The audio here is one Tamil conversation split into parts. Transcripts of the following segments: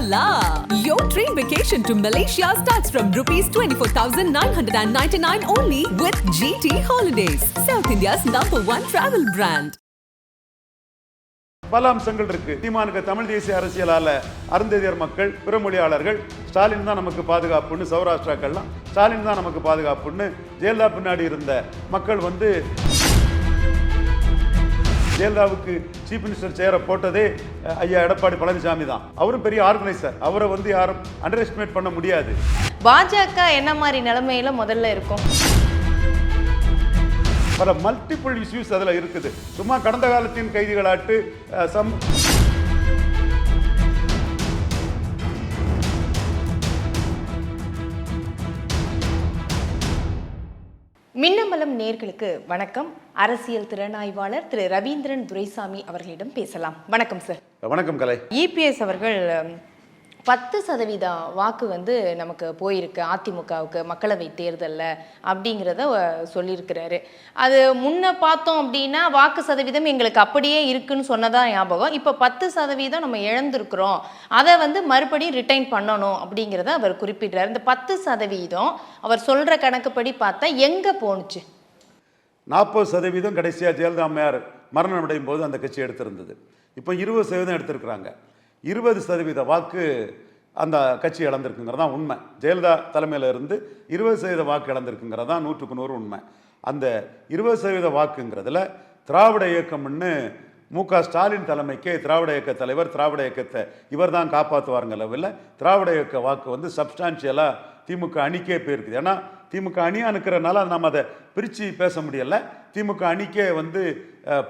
Hola! Your dream vacation to Malaysia starts from rupees 24,999 only with GT Holidays, South India's number one travel brand. பல அம்சங்கள் இருக்கு தீமானுக்கு தமிழ் தேசிய அரசியலால அருந்ததியர் மக்கள் பிறமொழியாளர்கள் ஸ்டாலின் தான் நமக்கு பாதுகாப்புன்னு சௌராஷ்டிராக்கள்லாம் ஸ்டாலின் தான் நமக்கு பாதுகாப்புன்னு ஜெயலலிதா பின்னாடி இருந்த மக்கள் வந்து ஜெயலலிதாவுக்கு சீஃப் மினிஸ்டர் சேரை போட்டதே ஐயா எடப்பாடி பழனிசாமி தான். அவரும் பெரிய ஆர்கனைசர் அவரை வந்து யாரும் அண்டர் எஸ்டிமேட் பண்ண முடியாது. பாஜக என்ன மாதிரி நிலைமையில முதல்ல இருக்கும்? பல மல்டிபிள் இஷ்யூஸ் அதில் இருக்குது. சும்மா கடந்த காலத்தின் கைதிகளாட்டு சம் மின்னமலம் நேர்களுக்கு வணக்கம். அரசியல் திறனாய்வாளர் திரு ரவீந்திரன் துரைசாமி அவர்களிடம் பேசலாம். வணக்கம் சார். வணக்கம் கலை. இபிஎஸ் அவர்கள் பத்து சதவீத வாக்கு வந்து நமக்கு போயிருக்கு அதிமுகவுக்கு மக்களவை தேர்தலில் அப்படிங்கிறத சொல்லியிருக்கிறாரு. அது முன்ன பார்த்தோம் அப்படின்னா வாக்கு சதவீதம் எங்களுக்கு அப்படியே இருக்குன்னு சொன்னதான் ஞாபகம். இப்போ பத்து சதவீதம் நம்ம இழந்திருக்கிறோம். அதை வந்து மறுபடியும் ரிட்டைன் பண்ணணும் அப்படிங்கிறத அவர் குறிப்பிடுறாரு. இந்த பத்து சதவீதம் அவர் சொல்கிற கணக்குப்படி பார்த்தா எங்கே போணுச்சு? நாற்பது சதவீதம் கடைசியாக ஜெயலலிதா அம்மையார் மரணம் அடையும் போது அந்த கட்சி எடுத்திருந்தது. இப்போ இருபது சதவீதம் எடுத்திருக்கிறாங்க. இருபது சதவீத வாக்கு அந்த கட்சி இழந்திருக்குங்கிறது தான் உண்மை. ஜெயலலிதா தலைமையில் இருந்து இருபது சதவீத வாக்கு இழந்திருக்குங்கிறது தான் நூற்றுக்கு நூறு உண்மை. அந்த இருபது சதவீத வாக்குங்கிறதுல திராவிட இயக்கம்னு மு க ஸ்டாலின் தலைமைக்கு திராவிட இயக்க தலைவர் திராவிட இயக்கத்தை இவர் தான் காப்பாற்றுவாருங்க லெவலில் திராவிட இயக்க வாக்கு வந்து சப்ஸ்டான்ஷியலாக திமுக அணிக்கே போயிருக்குது. ஏன்னா திமுக அணி அனுக்கிறனால நம்ம அதை பிரித்து பேச முடியலை. திமுக அணிக்கே வந்து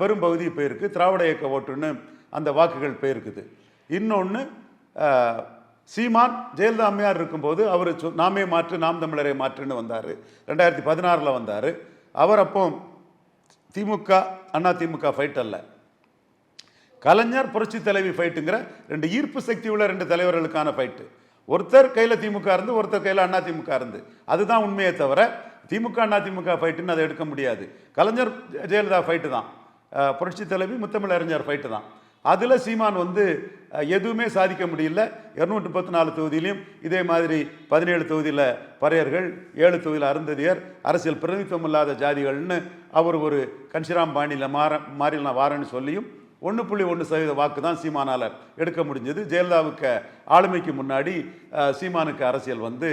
பெரும்பகுதி போயிருக்கு. திராவிட இயக்க ஓட்டுன்னு அந்த வாக்குகள் போயிருக்குது. இன்னொன்று சீமான் ஜெயலலிதா அம்மையார் இருக்கும்போது அவர் சொ- நாமே மாற்று நாம் தமிழரை மாற்றுன்னு வந்தார். ரெண்டாயிரத்தி பதினாறில் வந்தார். அவர் அப்போ திமுக அண்ணா திமுக ஃபைட் அல்ல. கலைஞர் புரட்சி தலைவி ஃபைட்டுங்கிற ரெண்டு ஈர்ப்பு சக்தி உள்ள ரெண்டு தலைவர்களுக்கான ஃபைட்டு ஒருத்தர் கையில் திமுக இருந்து ஒருத்தர் கையில் அண்ணா திமுக இருந்து. அதுதான் உண்மையே தவிர திமுக அண்ணா திமுக ஃபைட்டுன்னு அதை எடுக்க முடியாது. கலைஞர் ஜெயலலிதா ஃபைட்டு தான். புரட்சி தலைவி முத்தமிழ் அறிஞர் ஃபைட்டு தான். அதில் சீமான் வந்து எதுவுமே சாதிக்க முடியல. இரநூற்றி முப்பத்தி நாலு தொகுதியிலையும் இதே மாதிரி பதினேழு தொகுதியில் பறையர்கள் ஏழு தொகுதியில் அருந்ததியர் அரசியல் பிரதிநிதித்துவம் இல்லாத ஜாதிகள்னு அவர் ஒரு கன்சிராம் பாணியில் மாற மாறி நான் வாரேன்னு சொல்லியும் ஒன்று புள்ளி ஒன்று சதவீத வாக்கு தான் சீமானால் எடுக்க முடிஞ்சது. ஜெயலலிதாவுக்கு ஆளுமைக்கு முன்னாடி சீமானுக்கு அரசியல் வந்து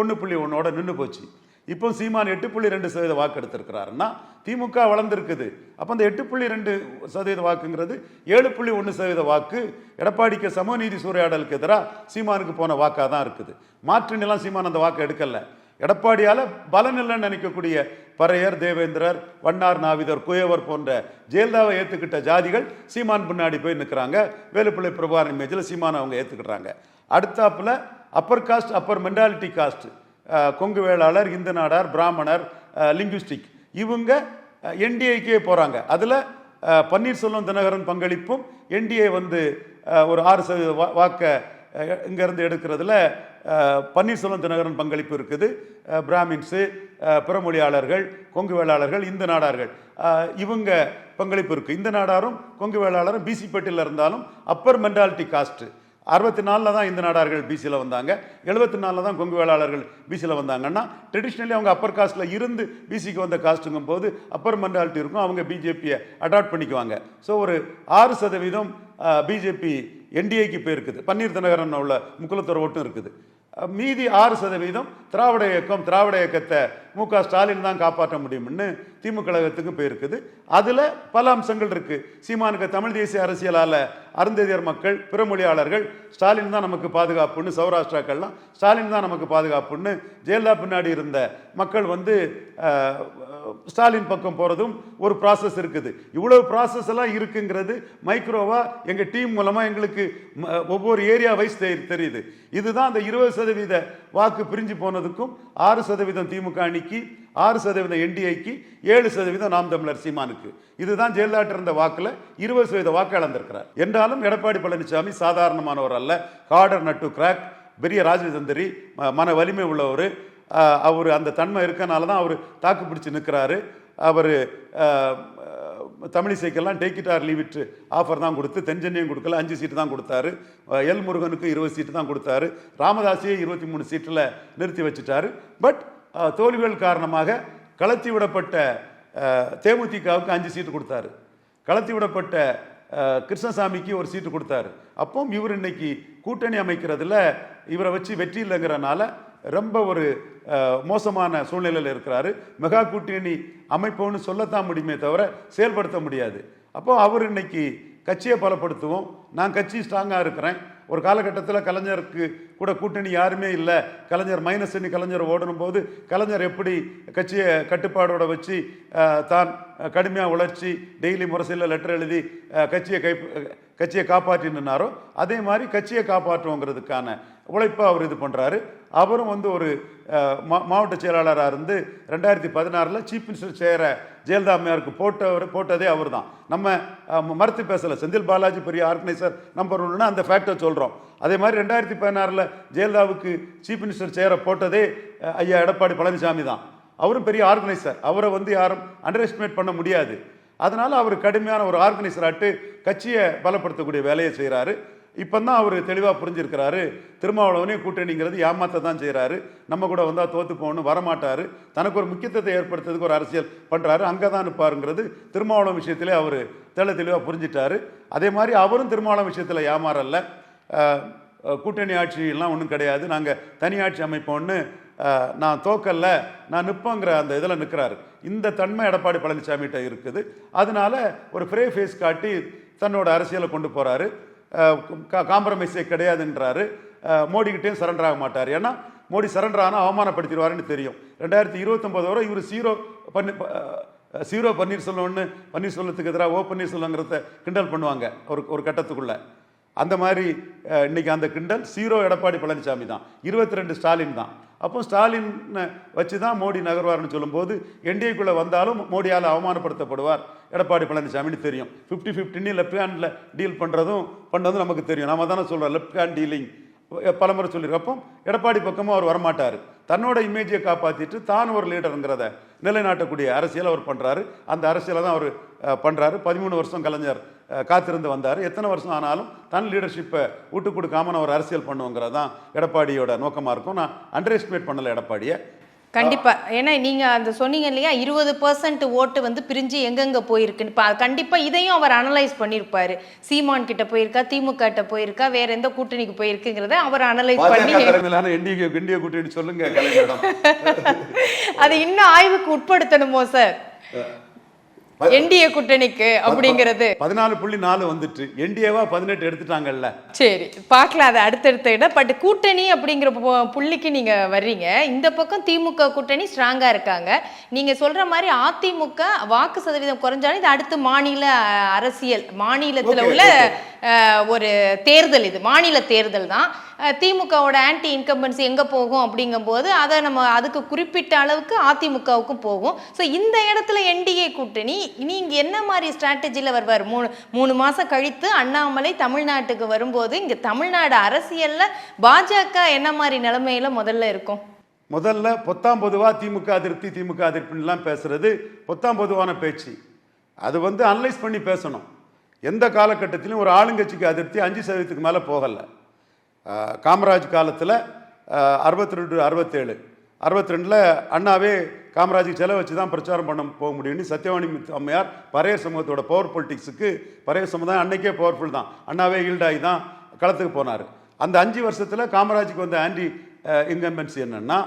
ஒன்று புள்ளி ஒன்றோட நின்று போச்சு. இப்போ சீமான் எட்டு புள்ளி ரெண்டு சதவீத வாக்கு எடுத்திருக்கிறாருன்னா திமுக வளர்ந்துருக்குது. அப்போ அந்த எட்டு புள்ளி ரெண்டு சதவீத வாக்குங்கிறது ஏழு புள்ளி ஒன்று சதவீத வாக்கு எடப்பாடிக்கு சமநீதி சூறையாடலுக்கு எதிராக சீமானுக்கு போன வாக்காக தான் இருக்குது. மாற்று சீமான் அந்த வாக்கு எடுக்கலை. எடப்பாடியால் பலன் இல்லைன்னு நினைக்கக்கூடிய பறையர் தேவேந்திரர் வண்ணார் நாவிதர் குயவர் போன்ற ஜெயலலிதாவை ஏற்றுக்கிட்ட ஜாதிகள் சீமான் பின்னாடி போய் நிற்கிறாங்க வேலுப்பிள்ளை பிரபாகரன் இமேஜில் சீமானை அவங்க ஏற்றுக்கிட்டாங்க அடுத்தாப்புல upper caste upper mentality caste Kongu Vellalar Hindu Nadar பிராமணர் லிங்குஸ்டிக். இவங்க என்டிஏக்கே போகிறாங்க அதில் பன்னீர்செல்வம் தினகரன் பங்களிப்பும் என்டிஏ வந்து ஒரு ஆறு சதவீத வா வாக்கை இங்கேருந்து எடுக்கிறதுல பன்னீர்செல்வம் தினகரன் பங்களிப்பு இருக்குது. பிராமின்ஸு பிறமொழியாளர்கள் கொங்கு வேளாளர்கள் இந்து நாடார்கள். இவங்க பங்களிப்பு இருக்குது இந்த நாடாரும் கொங்கு வேளாளரும் பிசி இருந்தாலும் அப்பர் மென்டாலிட்டி காஸ்ட்டு அறுபத்தி நாலில் தான் இந்த நாடார்கள் பிசியில் வந்தாங்க. எழுபத்தி நாலில் தான் கொங்கு வேளாளர்கள் பிசியில் வந்தாங்கன்னா ட்ரெடிஷ்னலி அவங்க அப்பர் காஸ்ட்டில் இருந்து பிசிக்கு வந்த காஸ்ட்டுங்கும் போது அப்பர் மென்டாலிட்டி இருக்கும். அவங்க பிஜேபியை அடாப்ட் பண்ணிக்குவாங்க. ஸோ ஒரு ஆறு சதவீதம் பிஜேபி என்டிஏக்கு போயிருக்குது. பன்னீர் தினகரன் உள்ள முக்குலத்தோர் ஓட்டும் இருக்குது. மீதி ஆறு சதவீதம் திராவிட இயக்கம் திராவிட இயக்கத்தை மு க. ஸ்டாலின் தான் காப்பாற்ற முடியும்னு திமுக கழகத்துக்கு போயிருக்குது. அதில் பல அம்சங்கள் இருக்குது சீமானுக்கு தமிழ் தேசிய அரசியலால் அருந்ததியர் மக்கள் பிறமொழியாளர்கள் ஸ்டாலின் தான் நமக்கு பாதுகாப்புன்னு சௌராஷ்டிராக்கள்லாம் ஸ்டாலின் தான் நமக்கு பாதுகாப்புன்னு ஜெயலலிதா பின்னாடி இருந்த மக்கள் வந்து ஸ்டாலின் பக்கம் போகிறதும் ஒரு ப்ராசஸ் இருக்குது. இவ்வளோ ப்ராசஸ் எல்லாம் இருக்குங்கிறது மைக்ரோவாக எங்கள் டீம் மூலமாக எங்களுக்கு ம- ஒவ்வொரு ஏரியா வைஸ் தெரியுது. இதுதான் அந்த இருபது சதவீத வாக்கு பிரிஞ்சு போனதுக்கும் ஆறு சதவீதம் திமுக அணிக்கு ஆறு சதவீதம் என்டிஐக்கு ஏழு சதவீதம் நாம் தமிழர் சீமானுக்கு. இதுதான் ஜெயலலிதா இருந்த வாக்குல இருபது சதவீத வாக்கு இழந்திருக்கிறார். என்றாலும் எடப்பாடி பழனிசாமி சாதாரணமானவர் அல்ல. ஹார்டர் நட்டு கிராக் பெரிய ராஜதந்திரி மன வலிமை உள்ளவர். அவர் அந்த தன்மை இருக்கனால தான் அவர் தாக்கு பிடிச்சி நிற்கிறாரு அவர் தமிழிசைக்கெல்லாம் take it or leave it offer தான் கொடுத்து தென்சென்னையும் கொடுக்கல அஞ்சு சீட்டு தான் கொடுத்தாரு. எல் முருகனுக்கு இருபது சீட்டு தான் கொடுத்தாரு. ராமதாஸையே இருபத்தி மூணு சீட்டில் நிறுத்தி வச்சுட்டாரு. பட் தோல்விகள் காரணமாக கலத்தி விடப்பட்ட தேமுதிகவுக்கு அஞ்சு சீட்டு கொடுத்தாரு. கலத்தி விடப்பட்ட கிருஷ்ணசாமிக்கு ஒரு சீட்டு கொடுத்தாரு. அப்போ இவர் இன்னைக்கு கூட்டணி அமைக்கிறதுல இவரை வச்சு வெற்றி இல்லைங்கிறனால ரொம்ப ஒரு மோசமான சூழ்நிலையில் இருக்கிறாரு. மெகா கூட்டணி அமைப்போன்னு சொல்லத்தான் முடியுமே தவிர செயல்படுத்த முடியாது. அப்போ அவர் இன்னைக்கு கட்சியை பலப்படுத்துவோம். நான் கட்சி ஸ்ட்ராங்காக இருக்கிறேன். ஒரு காலகட்டத்தில் கலைஞருக்கு கூட கூட்டணி யாருமே இல்லை. கலைஞர் மைனஸ் எண்ணி கலைஞர் ஓடணும் போது கலைஞர் எப்படி கட்சியை கட்டுப்பாடோட வச்சு தான் கடுமையாக உழைச்சி டெய்லி முரசையில் லெட்டர் எழுதி கட்சியை கை கட்சியை காப்பாற்றினாரோ அதே மாதிரி கட்சியை காப்பாற்றுவோங்கிறதுக்கான உழைப்பாக அவர் இது பண்ணுறாரு அவரும் வந்து ஒரு மா- மாவட்ட செயலாளராக இருந்து ரெண்டாயிரத்தி பதினாறில் சீஃப் மினிஸ்டர் சேர ஜெயலலிதா அம்மையாருக்கு போட்டவர் போட்டதே அவர் தான் நம்ம மறுத்து பேசலை. செந்தில் பாலாஜி பெரிய ஆர்கனைசர் நம்பர் ஒன்றுனா அந்த ஃபேக்டை சொல்கிறோம் அதே மாதிரி ரெண்டாயிரத்தி பதினாறில் ஜெயலலிதாவுக்கு சீஃப் மினிஸ்டர் சேர போட்டதே ஐயா எடப்பாடி பழனிசாமி தான். அவரும் பெரிய ஆர்கனைசர். அவரை வந்து யாரும் அண்டர் எஸ்டிமேட் பண்ண முடியாது. அதனால் அவர் கடுமையான ஒரு ஆர்கனைசராட்டு கட்சியை பலப்படுத்தக்கூடிய வேலையை செய்கிறாரு இப்போ தான் அவர் தெளிவாக புரிஞ்சிருக்கிறாரு. திருமாவளவனே கூட்டணிங்கிறது ஏமாத்த தான் செய்கிறாரு நம்ம கூட வந்தால் தோற்று போகணும் வரமாட்டார். தனக்கு ஒரு முக்கியத்துவத்தை ஏற்படுத்துறதுக்கு ஒரு அரசியல் பண்ணுறாரு அங்கே தான் நிற்பாருங்கிறது திருமாவளவன் விஷயத்திலே அவர் தெள்ள தெளிவாக புரிஞ்சிட்டாரு. அதே மாதிரி அவரும் திருமாவளவன் விஷயத்தில் ஏமாறல்ல. கூட்டணி ஆட்சியெல்லாம் ஒன்றும் கிடையாது. நாங்கள் தனி ஆட்சி அமைப்போம்னு நான் தோக்கல்ல நான் நிற்பேங்கிற அந்த இதில் நிற்கிறாரு இந்த தன்மை எடப்பாடி பழனிசாமிகிட்ட இருக்குது. அதனால ஒரு ஃப்ரே ஃபேஸ் காட்டி தன்னோட அரசியலை கொண்டு போகிறாரு காம்ப்ரமைஸே கிடையாதுன்றாரு. மோடிக்கிட்டேயும் சரண்டர் ஆக மாட்டார். ஏன்னா மோடி சரண்டர் ஆனால் அவமானப்படுத்திடுவாருன்னு தெரியும். ரெண்டாயிரத்தி இருபத்தொம்போது வரை இவர் சீரோ பண்ணி சீரோ பன்னீர்செல்வம்னு பன்னீர்செல்வத்துக்கு எதிராக ஓ பன்னீர்செல்வங்கிறத கிண்டல் பண்ணுவாங்க ஒரு ஒரு கட்டத்துக்குள்ளே. அந்த மாதிரி இன்னைக்கு அந்த கிண்டல் சீரோ எடப்பாடி பழனிசாமி தான். இருபத்தி ரெண்டு ஸ்டாலின் தான். அப்போ ஸ்டாலின் வச்சு தான் மோடி நகர்வார்னு சொல்லும்போது என்டிஏக்குள்ளே வந்தாலும் மோடியால் அவமானப்படுத்தப்படுவார் எடப்பாடி பழனிசாமின்னு தெரியும். ஃபிஃப்டி ஃபிஃப்டின்னு லெஃப்ட் ஹேண்டில் டீல் பண்ணுறதும் பண்ணதும் நமக்கு தெரியும். நம்ம தானே சொல்கிறோம் லெஃப்ட் ஹேண்ட் டீலிங் பலமுறை சொல்லியிருக்கோம். எடப்பாடி பக்கமும் அவர் வரமாட்டார். தன்னோட இமேஜை காப்பாற்றிட்டு தான் ஒரு லீடருங்கிறத நிலைநாட்டக்கூடிய அரசியல் அவர் பண்ணுறாரு அந்த அரசியலை தான் அவர் பண்ணுறாரு பதிமூணு வருஷம் கலைஞர். காத்திருந்து வந்தார். எத்தனை வருஷம் ஆனாலும் தன் லீடர்ஷிப்பை விட்டு கொடுக்காம நான் ஒரு அரசியல் பண்ணுவோங்கிறது தான் எடப்பாடியோட நோக்கமாக இருக்கும். நான் அண்டர் எஸ்டிமேட் பண்ணலை எடப்பாடியை. கண்டிப்பா. ஏன்னா நீங்க அந்த சொன்னீங்க இல்லையா இருபது பர்சன்ட் ஓட்டு வந்து பிரிஞ்சு எங்கெங்க போயிருக்குன்னு. பா- கண்டிப்பா இதையும் அவர் அனலைஸ் பண்ணியிருப்பாரு சீமான் கிட்ட போயிருக்கா திமுக கிட்ட போயிருக்கா வேற எந்த கூட்டணிக்கு போயிருக்குங்கிறத அவர் அனலைஸ் பண்ணி இந்திய கூட்டணி சொல்லுங்க அதை இன்னும் ஆய்வுக்கு உட்படுத்தணுமோ சார்? என்டிஏ கூட்டணிக்கு அப்படிங்கிறது. பதினாலு புள்ளி நாலு வந்துட்டு. என்டிஏவா பதினெட்டு எடுத்துட்டாங்கல்ல. சரி பார்க்கலாம். அதை அடுத்தடுத்த இடம் பட் கூட்டணி அப்படிங்கிற புள்ளிக்கு நீங்க வர்றீங்க. இந்த பக்கம் திமுக கூட்டணி ஸ்ட்ராங்கா இருக்காங்க. நீங்க சொல்ற மாதிரி அதிமுக வாக்கு சதவீதம் குறைஞ்சாலும் இது அடுத்து மாநில அரசியல் மாநிலத்துல உள்ள ஒரு தேர்தல் இது. மாநில தேர்தல் தான். திமுகவோட ஆன்டி இன்கம்பன்சி எங்கே போகும் அப்படிங்கும்போது அதை நம்ம அதுக்கு குறிப்பிட்ட அளவுக்கு அதிமுகவுக்கும் போகும். ஸோ இந்த இடத்துல என்டிஏ கூட்டணி நீங்கள் என்ன மாதிரி ஸ்ட்ராட்டஜியில் வருவார்? மூணு மூணு மாதம் கழித்து அண்ணாமலை தமிழ்நாட்டுக்கு வரும்போது இங்கே தமிழ்நாடு அரசியலில் பாஜக என்ன மாதிரி நிலைமையில் முதல்ல இருக்கும்? முதல்ல பொத்தாம் பொதுவாக திமுக அதிருப்தி திமுக அதிருப்தின்லாம் பேசுறது பொத்தாம் பொதுவான பேச்சு. அது வந்து அனலைஸ் பண்ணி பேசணும். எந்த காலகட்டத்திலும் ஒரு ஆளுங்கட்சிக்கு அதிருப்தி அஞ்சு சதவீதத்துக்கு மேலே போகலை. காமராஜ் காலத்தில் அறுபத்தி ரெண்டு அறுபத்தேழு. அறுபத்தி ரெண்டில் அண்ணாவே காமராஜுக்கு செலவு வச்சு தான் பிரச்சாரம் பண்ண போக முடியும்னு சத்யவாணி அம்மையார் பரைய சமூகத்தோட பவர் பொலிட்டிக்ஸுக்கு பறையர் சமுதாயம் அன்னைக்கே பவர்ஃபுல் தான். அண்ணாவே ஈல்டாகி தான் களத்துக்கு போனார். அந்த அஞ்சு வருஷத்தில் காமராஜுக்கு வந்த ஆன்டி இன்கம்பன்சி என்னென்னா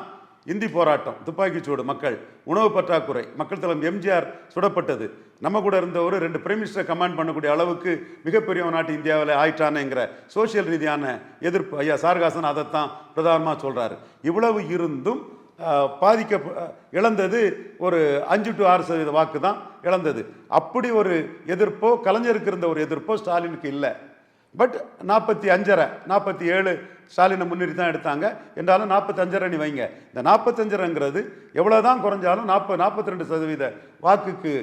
இந்தி போராட்டம் துப்பாக்கிச்சூடு மக்கள் உணவு பற்றாக்குறை. மக்கள் தளம் எம்ஜிஆர் சுடப்பட்டது. நம்ம கூட இருந்தவர் ரெண்டு பிரைம் மினிஸ்டர் கமாண்ட் பண்ணக்கூடிய அளவுக்கு மிகப்பெரிய ஒரு நாட்டு இந்தியாவில் ஆயிட்டானேங்கிற சோஷியல் ரீதியான எதிர்ப்பு ஐயா சார்காசன் அதைத்தான் பிரதானமாக சொல்கிறாரு இவ்வளவு இருந்தும் பாதிக்க இழந்தது ஒரு அஞ்சு டு ஆறு சதவீத வாக்கு தான் இழந்தது. அப்படி ஒரு எதிர்ப்போ கலைஞருக்கு இருந்த ஒரு எதிர்ப்போ ஸ்டாலினுக்கு இல்லை. பட் நாற்பத்தி அஞ்சரை நாற்பத்தி ஏழு ஸ்டாலினை முன்னிறுத்தி தான் எடுத்தாங்க. என்றாலும் நாற்பத்தஞ்சரை நீ வைங்க. இந்த நாற்பத்தஞ்சரைங்கிறது எவ்வளோ தான் குறைஞ்சாலும் நாற்பது நாற்பத்தி ரெண்டு சதவீத வாக்குக்கு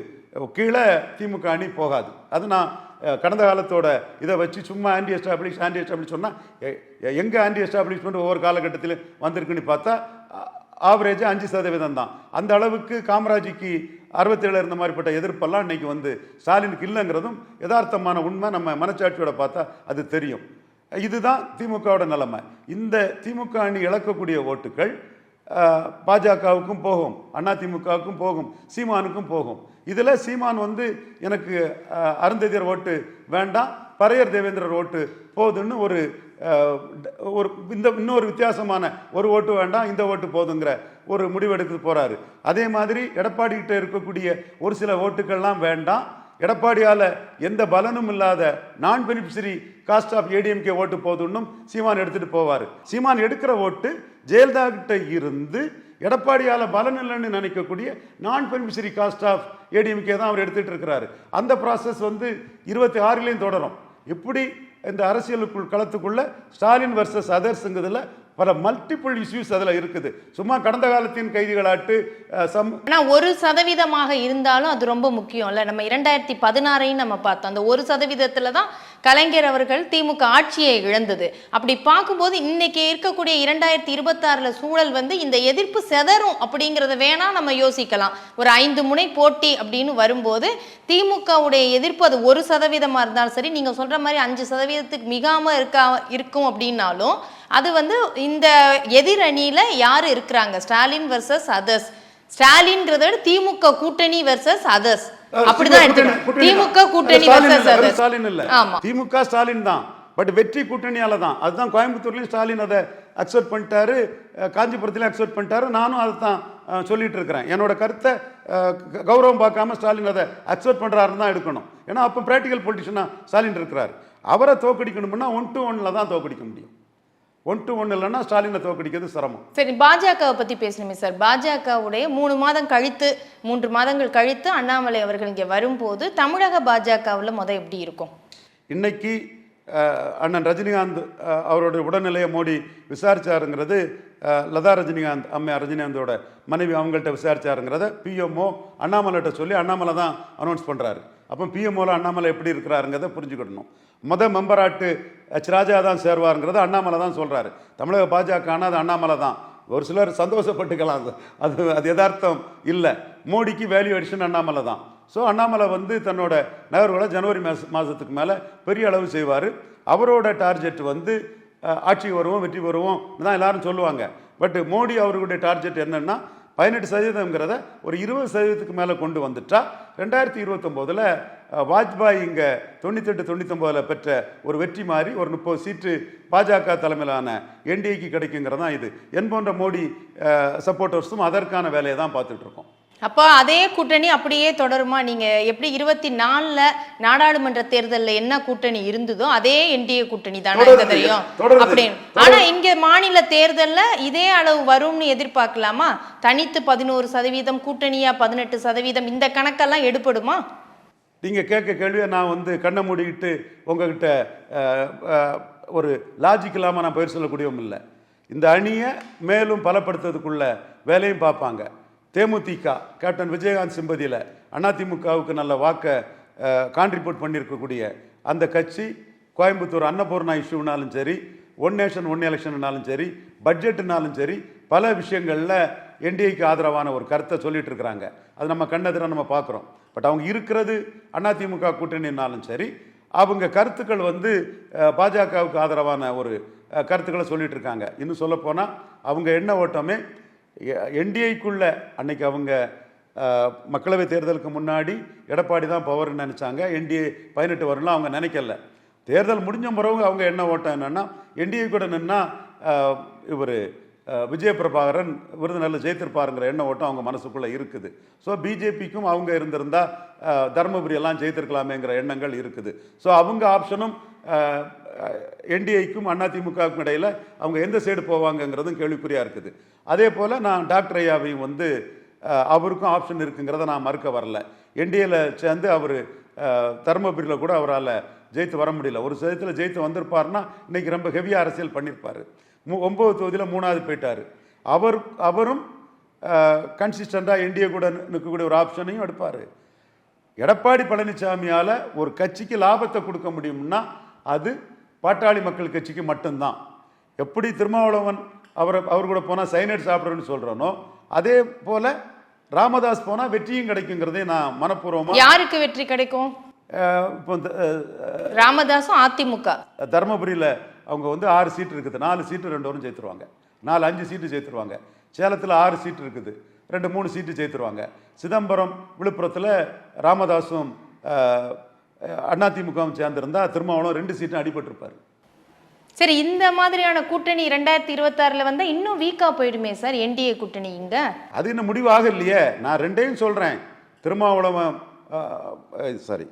கீழே திமுக அணி போகாது. அது நான் கடந்த காலத்தோட இதை வச்சு சும்மா ஆன்டி எஸ்டாப்ளிஷ் ஆன்டி எஸ்டாப்ளிஷ் சொன்னால் எங்கே ஆன்டி எஸ்டாப்ளிஷ்மெண்ட் ஒவ்வொரு காலகட்டத்திலும் வந்திருக்குன்னு பார்த்தா ஆவரேஜ் அஞ்சு சதவீதம் தான். அந்த அளவுக்கு காமராஜுக்கு அறுபத்தேழு இருந்த மாதிரிப்பட்ட எதிர்ப்பெல்லாம் இன்றைக்கி வந்து ஸ்டாலினுக்கு இல்லைங்கிறதும் யதார்த்தமான உண்மை நம்ம மனச்சாட்சியோட பார்த்தா அது தெரியும். இதுதான் திமுகவோட நிலைமை. இந்த திமுக அணி இழக்கக்கூடிய ஓட்டுகள் பாஜகவுக்கும் போகும் அண்ணா திமுகவுக்கும் போகும் சீமானுக்கும் போகும். இதில் சீமான் வந்து எனக்கு அருந்ததியர் ஓட்டு வேண்டாம் பரையர் தேவேந்திரர் ஓட்டு போதுன்னு ஒரு ஒரு இந்த இன்னொரு வித்தியாசமான ஒரு ஓட்டு வேண்டாம் இந்த ஓட்டு போதுங்கிற ஒரு முடிவெடுத்து போகிறாரு அதே மாதிரி எடப்பாடி கிட்ட இருக்கக்கூடிய ஒரு சில ஓட்டுக்கள்லாம் வேண்டாம். எடப்பாடியால் எந்த பலனும் இல்லாத நான் பெனிஃபிஷரி காஸ்ட் ஆஃப் ஏடிஎம்கே ஓட்டு போதுன்னும் சீமான் எடுத்துகிட்டு போவார். சீமான் எடுக்கிற ஓட்டு ஜெயலலிதா கிட்ட இருந்து எடப்பாடியால் பலன் இல்லைன்னு நினைக்கக்கூடிய நான் பெனிஃபிஷரி காஸ்ட் ஆஃப் ஏடிஎம்கே தான் அவர் எடுத்துகிட்டு இருக்கிறாரு. அந்த ப்ராசஸ் வந்து இருபத்தி ஆறுலேயும் தொடரும். எப்படி இந்த அரசியலுக்குள் களத்துக்குள்ள ஸ்டாலின் வர்சஸ் அதர்ஸுங்கிறதுல பல மல்டிபிள் இஷ்யூஸ் அதில் இருக்குது. சும்மா கடந்த காலத்தின் கைதிகளாட்டு சம் ஆனால் ஒரு சதவீதமாக இருந்தாலும் அது ரொம்ப முக்கியம் இல்லை நம்ம இரண்டாயிரத்தி பதினாறையும் நம்ம பார்த்தோம். அந்த ஒரு சதவீதத்தில் தான் கலைஞர் அவர்கள் திமுக ஆட்சியை இழந்தது. அப்படி பார்க்கும்போது இன்னைக்கு இருக்கக்கூடிய இரண்டாயிரத்தி இருபத்தாறுல சூழல் வந்து இந்த எதிர்ப்பு செதறும் அப்படிங்கிறத வேணால் நம்ம யோசிக்கலாம். ஒரு ஐந்து முனை போட்டி அப்படின்னு வரும்போது திமுகவுடைய எதிர்ப்பு அது ஒரு சதவீதமாக இருந்தாலும் சரி நீங்கள் சொல்கிற மாதிரி அஞ்சு சதவீதத்துக்கு மிகாமல் இருக்கா இருக்கும் அப்படின்னாலும் அது வந்து இந்த எதிரணியில யாரு இருக்கிறாங்க? ஸ்டாலின் வர்சஸ் அதர்ஸ் ஸ்டாலின்ங்கிறத விட திமுக கூட்டணி வர்சஸ் அதர்ஸ் அப்படிதான் எடுத்துக்கணும் திமுக. கூட்டணி வர்சஸ் அதர்ஸ் ஸ்டாலின் இல்ல. ஆமா. திமுக ஸ்டாலின் தான். பட் வெற்றி கூட்டணியால தான். அதுதான் கோயம்புத்தூர்லயும் ஸ்டாலின் அதை அக்செப்ட் பண்ணிட்டாரு. காஞ்சிபுரத்துலயும் அக்செப்ட் பண்ணிட்டாரு. நானும் அதை தான் சொல்லிட்டு இருக்கிறேன். என்னோட கருத்தை கௌரவம் பார்க்காம ஸ்டாலின் அதை அக்செப்ட் பண்றாருன்னு தான் எடுக்கணும். ஏன்னா அப்போ பிராக்டிக்கல் பொலிட்டிஷனா ஸ்டாலின் இருக்கிறார். அவரை தோக்கடிக்கணும்னா ஒன் டு ஒன்ல தான் தோக்கடிக்க முடியும். ஒன் டு ஒன் இல்லைன்னா ஸ்டாலினை தோக்கடிக்கிறது சிரமம். சரி பாஜகவை பத்தி பேசணுமே சார். பாஜகவுடைய மூணு மாதம் கழித்து மூன்று மாதங்கள் கழித்து அண்ணாமலை அவர்கள் இங்க வரும்போது தமிழக பாஜகவுல முத எப்படி இருக்கும்? இன்னைக்கு அண்ணன் ரஜினிகாந்த் அவருடைய உடல்நிலையை மோடி விசாரிச்சாருங்கிறது லதா ரஜினிகாந்த் அம்மையார் ரஜினிகாந்தோட மனைவி அவங்கள்ட்ட விசாரிச்சாருங்கிறத பிஎம்ஓ அண்ணாமலைகிட்ட சொல்லி அண்ணாமலை தான் அனௌன்ஸ் பண்ணுறாரு அப்போ பிஎம்ஓல அண்ணாமலை எப்படி இருக்கிறாருங்கிறத புரிஞ்சுக்கிடணும். முத மெம்பராட்டு எச் ராஜா தான் சேர்வாருங்கிறது அண்ணாமலை தான் சொல்கிறாரு தமிழக பாஜக ஆனால் அது அண்ணாமலை தான். ஒரு சிலர் சந்தோஷப்பட்டுக்கலாம். அது அது அது யதார்த்தம் இல்லை. மோடிக்கு வேல்யூ அடிஷன் அண்ணாமலை தான். ஸோ அண்ணாமலை வந்து தன்னோட நகர்வுகளை ஜனவரி மாச மாதத்துக்கு மேலே பெரிய அளவு செய்வார். அவரோட டார்கெட் வந்து ஆட்சி வருவோம் வெற்றி பெறுவோம் தான் எல்லாரும் சொல்லுவாங்க. பட் மோடி அவர்களுடைய டார்கெட் என்னன்னா பதினெட்டு சதவீதம்ங்கிறத ஒரு இருபது சதவீதத்துக்கு மேலே கொண்டு வந்துட்டா. ரெண்டாயிரத்தி இருபத்தொம்போதில் வாஜ்பாய் இங்கே தொண்ணூத்தெட்டு தொண்ணூத்தொம்போதில் பெற்ற ஒரு வெற்றி மாதிரி ஒரு முப்பது சீட்டு பாஜக தலைமையிலான என்டிஏக்கு கிடைக்குங்கிறது தான் இது. என் போன்ற மோடி சப்போர்ட்டர்ஸும் அதற்கான வேலையை தான் பார்த்துட்டு இருக்கோம். அப்போ அதே கூட்டணி அப்படியே தொடருமா? நீங்க எப்படி இருபத்தி நாலுல நாடாளுமன்ற தேர்தல்ல என்ன கூட்டணி இருந்ததோ அதே என்டிஏ கூட்டணி தானே தெரியும். அப்படின்னு தொடருது. ஆனா இங்க மாநில தேர்தல்ல இதே அளவு வரும்னு எதிர்பார்க்கலாமா? தனித்து பதினோரு சதவீதம் கூட்டணியா பதினெட்டு சதவீதம் இந்த கணக்கெல்லாம் எடுபடுமா நீங்கள் கேட்க கேள்வியை நான் வந்து கண்ணை மூடிக்கிட்டு உங்ககிட்ட ஒரு லாஜிக் இல்லாமல் நான் பயிர் சொல்லக்கூடியவும் இல்லை. இந்த அணியை மேலும் பலப்படுத்துறதுக்குள்ள வேலையும் பார்ப்பாங்க. தேமுதிக கேப்டன் விஜயகாந்த் சிம்பதியில் அதிமுகவுக்கு நல்ல வாக்கை கான்ட்ரிபியூட் பண்ணியிருக்கக்கூடிய அந்த கட்சி கோயம்புத்தூர் அன்னபூர்ணா இஷ்யூனாலும் சரி ஒன் நேஷன் ஒன் எலெக்ஷன்னாலும் சரி பட்ஜெட்டுனாலும் சரி பல விஷயங்களில் என்டிஏக்கு ஆதரவான ஒரு கருத்தை சொல்லிட்டு இருக்கிறாங்க. அது நம்ம கண்ணெதிர நம்ம பார்க்குறோம். பட் அவங்க இருக்கிறது அதிமுக கூட்டணினாலும் சரி அவங்க கருத்துக்கள் வந்து பாஜகவுக்கு ஆதரவான ஒரு கருத்துக்களை சொல்லிட்டு இருக்காங்க. இன்னும் சொல்லப்போனால் அவங்க என்ன ஓட்டமே என்டிஏக்குள்ள அன்னைக்கு அவங்க மக்களவை தேர்தலுக்கு முன்னாடி எடப்பாடி தான் பவர்னு நினச்சாங்க. என்டிஏ பதினெட்டு வரும்லாம் அவங்க நினைக்கல. தேர்தல் முடிஞ்ச பிறகு அவங்க என்ன ஓட்டம் என்னென்னா என்டிஏ கூட நின்னா இவர் விஜய பிரபாகரன் விருதுநெல்ல ஜெயித்திருப்பாருங்கிற எண்ண ஓட்டம் அவங்க மனசுக்குள்ளே இருக்குது. ஸோ பிஜேபிக்கும் அவங்க இருந்திருந்தா தருமபுரி எல்லாம் ஜெயித்திருக்கலாமேங்கிற எண்ணங்கள் இருக்குது. ஸோ அவங்க ஆப்ஷனும் என்டிஐக்கும் அதிமுகவுக்கும் இடையில் அவங்க எந்த சைடு போவாங்கங்கிறதும் கேள்விக்குறியாக இருக்குது. அதே போல் நான் டாக்டர் ஐயாவையும் வந்து அவருக்கும் ஆப்ஷன் இருக்குங்கிறத நான் மறுக்க வரல. என்டிஏல சேர்ந்து அவர் தருமபுரியில் கூட அவரால் ஜெயித்து வர முடியல. ஒரு சதத்தில் ஜெயித்து வந்திருப்பாருன்னா இன்றைக்கி ரொம்ப ஹெவியாக அரசியல் பண்ணியிருப்பார் ஒம்பது தொகுதியில் மூணாவது போயிட்டார். அவர் அவரும் கன்சிஸ்டண்டாக என்டிஏ கூட நிற்கக்கூடிய ஒரு ஆப்ஷனையும் எடுப்பார். எடப்பாடி பழனிசாமியால் ஒரு கட்சிக்கு லாபத்தை கொடுக்க முடியும்னா அது பாட்டாளி மக்கள் கட்சிக்கு மட்டும்தான். எப்படி திருமாவளவன் அவரை அவர் கூட போனால் சைனைட் சாப்பிட்றேன்னு சொல்கிறேனோ அதே போல் ராமதாஸ் போனால் வெற்றியும் கிடைக்குங்கிறதே நான் மனப்பூர்வமாக யாருக்கு வெற்றி கிடைக்கும்? இப்போ ராமதாஸும் அதிமுக. தருமபுரியில் அவங்க வந்து ஆறு சீட்டு இருக்குது. நாலு சீட்டு ரெண்டு வரும் ஜெயித்துருவாங்க. நாலு அஞ்சு சீட்டு ஜெயித்துருவாங்க. சேலத்தில் ஆறு சீட்டு இருக்குது. ரெண்டு மூணு சீட்டு ஜெயித்துருவாங்க. சிதம்பரம் விழுப்புரத்தில் ராமதாஸும் அதிமுகவும் சேர்ந்திருந்தா திருமாவளம் ரெண்டு சீட்டும் அடிபட்டிருப்பார். சரி இந்த மாதிரியான கூட்டணி ரெண்டாயிரத்தி இருபத்தாறுல வந்தா இன்னும் வீக்கா போயிடுமே சார் என்டிஏ கூட்டணி இங்க? அது இன்னும் முடிவாக இல்லையே நான் ரெண்டையும் சொல்கிறேன் திருமாவளவன் சாரி.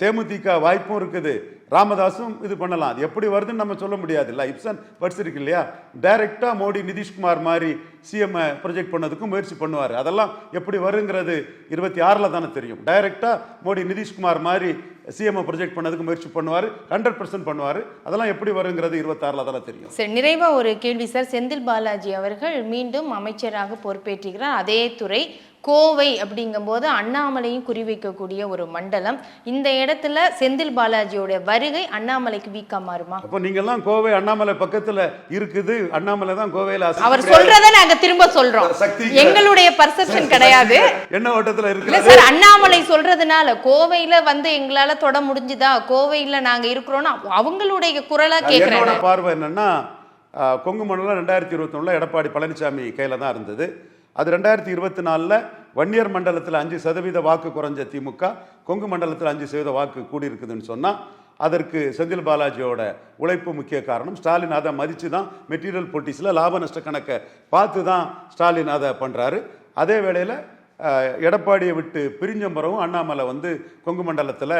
தேமுதிக வாய்ப்பும் இருக்குது. ராமதாஸும் இது பண்ணலாம். அது எப்படி வருதுன்னு நம்ம சொல்ல முடியாது. இல்லை இப்சன் படிச்சிருக்கு இல்லையா? டைரெக்டாக மோடி நிதிஷ்குமார் மாதிரி சிஎம் ப்ரொஜெக்ட் பண்ணதுக்கும் முயற்சி பண்ணுவார். அதெல்லாம் எப்படி வருங்கிறது இருபத்தி ஆறில் தானே தெரியும். டைரெக்டாக மோடி நிதிஷ்குமார் மாதிரி சிஎம் ப்ரொஜெக்ட் பண்ணதுக்கு முயற்சி பண்ணுவார். ஹண்ட்ரட் பர்சன்ட் பண்ணுவார். அதெல்லாம் எப்படி வருங்கிறது இருபத்தாறில் தானே தெரியும். சரி நிறைவாக ஒரு கேள்வி சார். செந்தில் பாலாஜி அவர்கள் மீண்டும் அமைச்சராக பொறுப்பேற்றுகிறார். அதே துறை கோவை அப்படிங்கும்போது அண்ணாமலையும் குறிவைக்கக்கூடிய ஒரு மண்டலம். இந்த இடத்துல செந்தில் பாலாஜியோட வருகை அண்ணாமலைக்கு வீக்கா மாறுமா? அப்போ நீங்கெல்லாம் கோவை அண்ணாமலை பக்கத்தில் இருக்குது. அண்ணாமலை தான் கோவையில் அவர் சொல்றத நாங்க திரும்ப சொல்றோம். எங்களுடைய பர்செப்ஷன் கிடையாது. என்ன ஓட்டத்தில் இருக்கிறது? சார் அண்ணாமலை சொல்றதுனால கோவையில வந்து எங்களால தொட முடிஞ்சுதா? கோவையில நாங்க இருக்கிறோம்னு அவங்களுடைய குரலா கேக்குறேன் பார்வை என்னன்னா கொங்கு மண்டலம் ரெண்டாயிரத்தி இருபத்தொன்னுல எடப்பாடி பழனிசாமி கையில் தான் இருந்தது. அது ரெண்டாயிரத்தி இருபத்தி நாலில் வன்னியர் மண்டலத்தில் அஞ்சு சதவீத வாக்கு குறைஞ்ச திமுக கொங்கு மண்டலத்தில் அஞ்சு சதவீத வாக்கு கூடியிருக்குதுன்னு சொன்னால் அதற்கு செந்தில் பாலாஜியோட உழைப்பு முக்கிய காரணம். ஸ்டாலின் அதை மதித்து தான் மெட்டீரியல் போட்டிஸில் லாப நஷ்ட கணக்கை பார்த்து தான் ஸ்டாலின் அதை பண்ணுறாரு அதே வேளையில் எடப்பாடியை விட்டு பிரிஞ்ச முறவும் அண்ணாமலை வந்து கொங்கு மண்டலத்தில்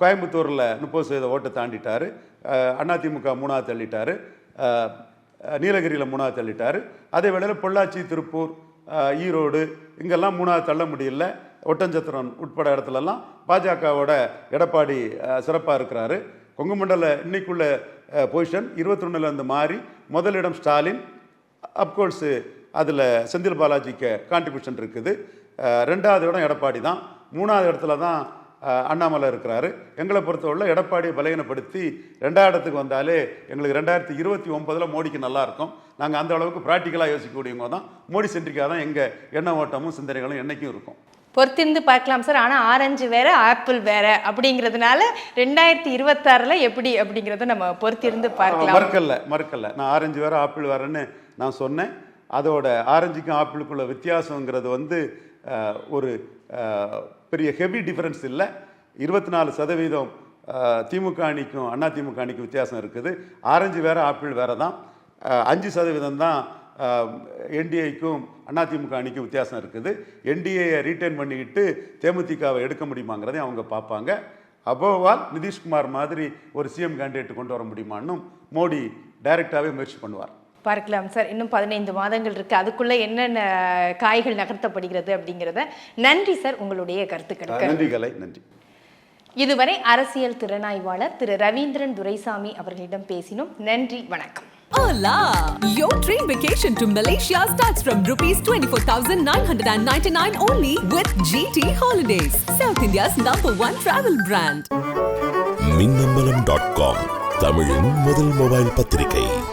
கோயம்புத்தூரில் முப்பது சதவீத ஓட்டை தாண்டிட்டார். அதிமுக மூணாவது தள்ளிட்டார். நீலகிரியில் மூணாவது தள்ளிட்டார். அதே வேளையில் பொள்ளாச்சி திருப்பூர் ஈரோடு இங்கெல்லாம் மூணாவது தள்ள முடியல. ஒட்டஞ்சத்திரம் உட்பட இடத்துலலாம் பாஜகவோட எடப்பாடி சிறப்பாக இருக்கிறாரு. கொங்கு மண்டல இன்னைக்குள்ள பொசிஷன் இருபத்தொன்னுலேருந்து மாறி முதலிடம் ஸ்டாலின் அப்கோர்ஸு அதில் செந்தில் பாலாஜிக்கு கான்ட்ரிபியூஷன் இருக்குது. ரெண்டாவது இடம் எடப்பாடி தான். மூணாவது இடத்துல தான் அண்ணாமலை இருக்கிறாரு. எங்களை பொறுத்தவரை எடப்பாடியை பலகீனப்படுத்தி இடத்துக்கு வந்தாலே எங்களுக்கு ரெண்டாயிரத்தி இருபத்தி ஒன்பதில் மோடிக்கு நல்லா இருக்கும் நாங்கள் அந்த அளவுக்கு ப்ராக்டிக்கலாக யோசிக்கக்கூடியவங்க தான். மோடி சென்ட்ரிக்காக தான் எங்கள் எண்ண ஓட்டமும் சிந்தனைகளும் என்னைக்கும் இருக்கும். பொறுத்திருந்து பார்க்கலாம் சார். ஆனா ஆரஞ்சு வேற ஆப்பிள் வேற அப்படிங்கிறதுனால ரெண்டாயிரத்தி இருபத்தாறுல எப்படி அப்படிங்கறத நம்ம பொறுத்திருந்து பார்க்கலாம். மறுக்கல்ல மறுக்கல்ல. நான் ஆரஞ்சு வேற ஆப்பிள் வேறன்னு நான் சொன்னேன். அதோட ஆரஞ்சுக்கும் ஆப்பிளுக்குள்ள வித்தியாசங்கிறது வந்து ஒரு பெரிய ஹெவி டிஃப்ரென்ஸ் இல்லை. இருபத்தி நாலு சதவீதம் திமுக அணிக்கும் அண்ணா திமுக அணிக்கும் வித்தியாசம் இருக்குது. ஆரஞ்சு வேறு ஆப்பிள் வேறு தான். அஞ்சு சதவீதம் தான் என்டிஏக்கும் அதிமுக அணிக்கும் வித்தியாசம் இருக்குது. என்டிஏயை ரீட்டைன் பண்ணிக்கிட்டு தேமுதிகவை எடுக்க முடியுமாங்கிறதையும் அவங்க பார்ப்பாங்க. அபோவால் நிதிஷ்குமார் மாதிரி ஒரு சிஎம் கேண்டிடேட் கொண்டு வர முடியுமான்னு மோடி டைரெக்டாகவே முயற்சி பண்ணுவார். பார்க்கலாம் சார். இன்னும் பதினைந்து மாதங்கள் இருக்கு. அதுக்குள்ள என்னென்ன காய்கள் நகர்த்தப்படுகிறது அப்படிங்கிறத நன்றி சார். உங்களுடைய கருத்துக்களுக்கு. நன்றி கலை நன்றி. இதுவரை அரசியல் திறனாய்வாளர் திரு. ரவீந்திரன் துரைசாமி அவர்களிடம் பேசினோம். நன்றி வணக்கம். Hola! Your dream vacation to Malaysia starts from rupees 24,999 only with GT Holidays, South India's number one travel brand. Minnambalam dot com தமிழின் முதல் மொபைல் பத்திரிகை.